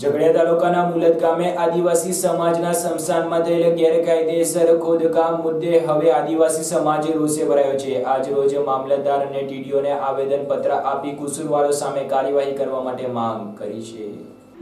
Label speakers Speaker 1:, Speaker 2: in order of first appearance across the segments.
Speaker 1: ઝઘડિયા તાલુકાના મુલદ ગામે આદિવાસી સમાજના સ્મશાનમાં થયેલ ગેરકાયદેસર ખોદકામ મુદ્દે હવે આદિવાસી સમાજ રોષે ભરાયો છે. આજ રોજ મામલતદાર અને ટીડીઓને આવેદનપત્ર આપી કુસુરવારો સામે કાર્યવાહી કરવા માટે માંગ કરી છે.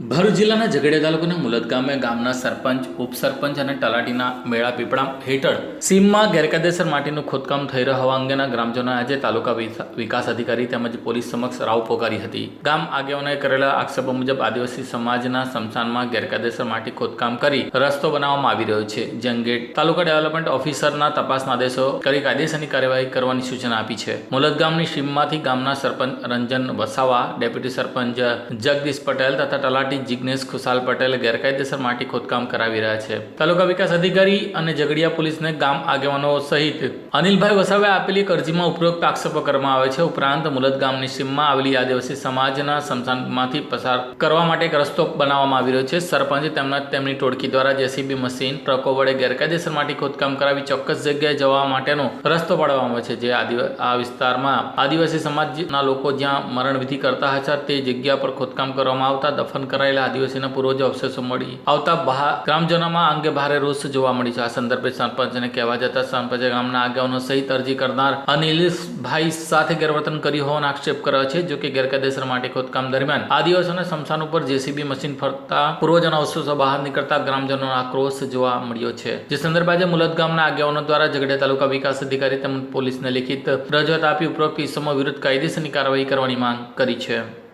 Speaker 2: ભરૂચ જિલ્લાના ઝઘડિયા તાલુકાના મુલદ ગામે ગામના સરપંચ, ઉપસરપંચ અને તલાટીના મેળા પીપળા હેઠળ સીમમાં ગેરકાયદેસર માટીનું ખોદકામ થઈ રહ્યું હોવા અંગેના ગ્રામજનોએ આજે તાલુકા વિકાસ અધિકારી તેમજ પોલીસ સમક્ષ રાવ પોકારી હતી. ગામ આગેવાનોએ કરેલા આક્ષેપો મુજબ આદિવાસી સમાજના સ્મશાનમાં ગેરકાયદેસર માટી ખોદકામ કરી રસ્તો બનાવવામાં આવી રહ્યો છે જે અંગે તાલુકા ડેવલપમેન્ટ ઓફિસરના તપાસના આદેશો કરી કાયદેસરની કાર્યવાહી કરવાની સૂચના આપી છે. મુલદ ગામની સીમમાંથી ગામના સરપંચ રંજન વસાવા, ડેપ્યુટી સરપંચ જગદીશ પટેલ તથા તલાટી જિગ્નેશ ખુશાલ પટેલ ગેરકાયદેસર માટી ખોદકામ કરાવી રહ્યા છે. તાલુકા વિકાસ અધિકારી અને ઝઘડિયા પોલીસને ગામ આગેવાનો સહિત અનિલભાઈ વસાવે આપેલી એક અરજીમાં ઉપરોક્ત આક્ષેપો કરવામાં આવે છે. ઉપરાંત મુલદ ગામની સીમમાં આવેલી આદિવાસી સમાજના સમસાનમાંથી પસાર કરવા માટે એક રસ્તો બનાવવામાં આવી રહ્યો છે. સરપંચે તેમના તેમની ટોળકી દ્વારા જેસીબી મશીન, ટ્રકો વડે ગેરકાયદેસર માટી ખોદકામ કરાવી ચોક્કસ જગ્યાએ જવા માટેનો રસ્તો પાડવામાં આવે છે. જે આ વિસ્તારમાં આદિવાસી સમાજના લોકો જ્યાં મરણવિધિ કરતા હતા, તે જગ્યા પર ખોદકામ કરવામાં આવતા દફન કરાયેલા આદિવાસીના પૂર્વજો અવશેષો મળી. આવતા ગ્રામજનોમાં આ અંગે ભારે રોષ જોવા મળી છે. આ સંદર્ભે સરપંચને કહેવા જતા સરપંચે ગામના આગેવાનો સહિત અરજી કરનાર અનિલેશભાઈ સાથે ગેરવર્તન કર્યું હોવાનો આક્ષેપ કર્યો છે, જો કે ગેરકાયદેસર માટે ખોદકામ દરમિયાન આદિવાસીઓના સ્મશાન ઉપર જેસીબી મશીન ફરતા પૂર્વજોના અવશેષો બહાર નીકળતા ગ્રામજનોનો આક્રોશ જોવા મળ્યો છે. જે સંદર્ભે આજે મુલદ ગામના આગેવાનો દ્વારા ઝઘડિયા તાલુકા વિકાસ અધિકારી તેમજ પોલીસને લિખિત રજૂઆત આપી ઉપરોક્ત કિસ્સામાં વિરુદ્ધ કાયદેસરની કાર્યવાહી કરવાની માંગ કરી છે.